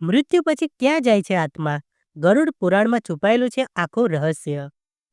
મૃત્યુ પછી ક્યાં જાય છે આત્મા? ગરુડ પુરાણમાં છુપાયેલું છે આખું રહસ્ય.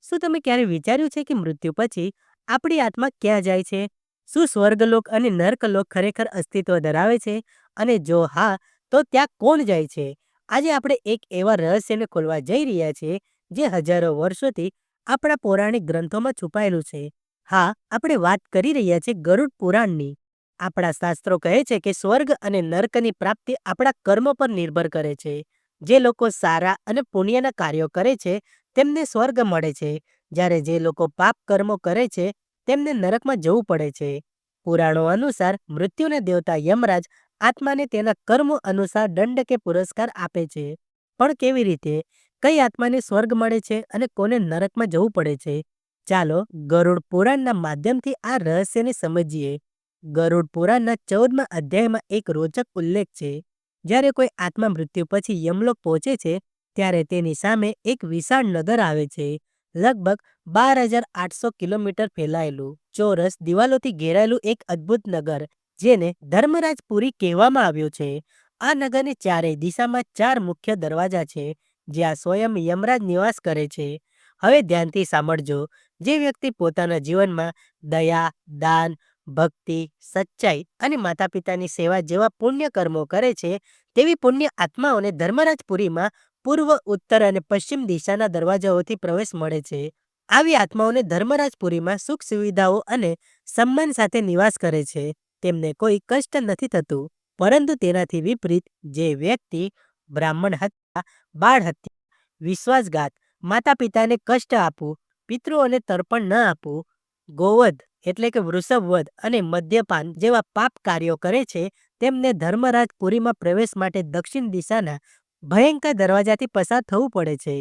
શું તમે ક્યારે વિચાર્યું છે કે મૃત્યુ પછી આપણી આત્મા ક્યાં જાય છે? શું સ્વર્ગલોક અને નર્કલોક ખરેખર અસ્તિત્વ ધરાવે છે? અને જો હા, તો ત્યાં કોણ જાય છે? આજે આપણે એક એવા રહસ્યને ખોલવા જઈ રહ્યા છીએ જે હજારો વર્ષોથી આપણા પૌરાણિક ગ્રંથોમાં છુપાયેલું છે. હા, આપણે વાત કરી રહ્યા છીએ ગરુડ પુરાણની. આપણા શાસ્ત્રો કહે છે કે સ્વર્ગ અને નર્કની પ્રાપ્તિ આપણા કર્મ પર નિર્ભર કરે છે. જે લોકો સારા અને પુણ્યના કાર્યો કરે છે, તેમને સ્વર્ગ મળે છે. જ્યારે જે લોકો પાપ કર્મો કરે છે, તેમને નરકમાં જવું પડે છે. પુરાણો અનુસાર મૃત્યુને દેવતા યમરાજ આત્માને તેના કર્મો અનુસાર દંડ કે પુરસ્કાર આપે છે. પણ કેવી રીતે? કઈ આત્માને સ્વર્ગ મળે છે અને કોને નરકમાં જવું પડે છે? ચાલો ગરુડ પુરાણના માધ્યમથી આ રહસ્યને સમજીએ. ગરુડ પુરાણના ચૌદમા અધ્યાયમાં એક રોચક ઉલ્લેખ છે. જ્યારે કોઈ આત્મા મૃત્યુ પછી યમલોક પહોંચે છે, ત્યારે તેની સામે એક વિશાળ નગર આવે છે, લગભગ બાર હજાર આઠસો કિલોમીટર ફેલાયેલું. ચોરસ દિવાલોથી ઘેરાયેલું એક અદ્ભુત નગર, જેને ધર્મરાજપુરી કહેવામાં આવ્યું છે. આ નગરની ચારેય દિશામાં ચાર મુખ્ય દરવાજા છે, જ્યાં સ્વયં યમરાજ નિવાસ કરે છે. હવે ધ્યાનથી સાંભળજો, જે વ્યક્તિ પોતાના જીવનમાં દયા, દાન ભક્તિ, સચ્ચાઈ અને માતા પિતાની સેવા જેવા પુણ્ય કર્મો કરે છે, તેવી પુણ્ય આત્માઓને ધર્મરાજપુરીમાં પૂર્વ, ઉત્તર અને પશ્ચિમ દિશાના દરવાજાઓથી પ્રવેશ મળે છે. આવી આત્માઓને ધર્મરાજપુરીમાં સુખ સુવિધાઓ અને સન્માન સાથે નિવાસ કરે છે. તેમને કોઈ કષ્ટ નથી થતું, પરંતુ તેનાથી વિપરીત જે વ્યક્તિ બ્રાહ્મણ હત્યા, બાળ હત્યા, વિશ્વાસઘાત માતા પિતાને કષ્ટ આપવું, પિતૃઓને તર્પણ ન આપવું, ગોવધ એટલે કે વૃષભવધ અને મદ્યપાન જેવા પાપ કાર્યો કરે છે, તેમને ધર્મરાજ પુરીમાં પ્રવેશ માટે દક્ષિણ દિશાના ભયંકર દરવાજાથી પસાર થવું પડે છે.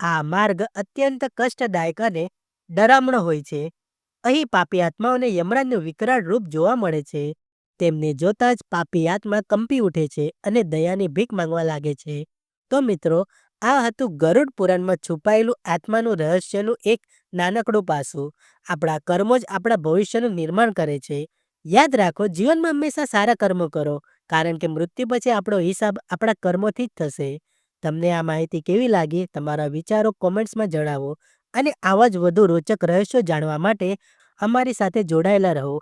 આ માર્ગ અત્યંત કષ્ટદાયક અને ડરામણો હોય છે. અહીં પાપી આત્માઓને યમરાજનું વિકરાળ રૂપ જોવા મળે છે. તેમને જોતા જ પાપી આત્મા કંપી ઉઠે છે અને દયાની ભીખ માંગવા લાગે છે. તો મિત્રો આ હતું ગરુડ પુરાણમાં છુપાયેલું આત્માનું રહસ્યનું એક નાનકડું પાસું. આપણા કર્મો જ આપણા ભવિષ્યનું નિર્માણ કરે છે. યાદ રાખો, જીવનમાં હંમેશા સારા કર્મો કરો, કારણ કે મૃત્યુ પછી આપણો હિસાબ આપણા કર્મોથી જ થશે. તમને આ માહિતી કેવી લાગી? તમારા વિચારો કોમેન્ટ્સમાં જણાવો અને આવા જ વધુ રોચક રહસ્યો જાણવા માટે અમારી સાથે જોડાયેલા રહો.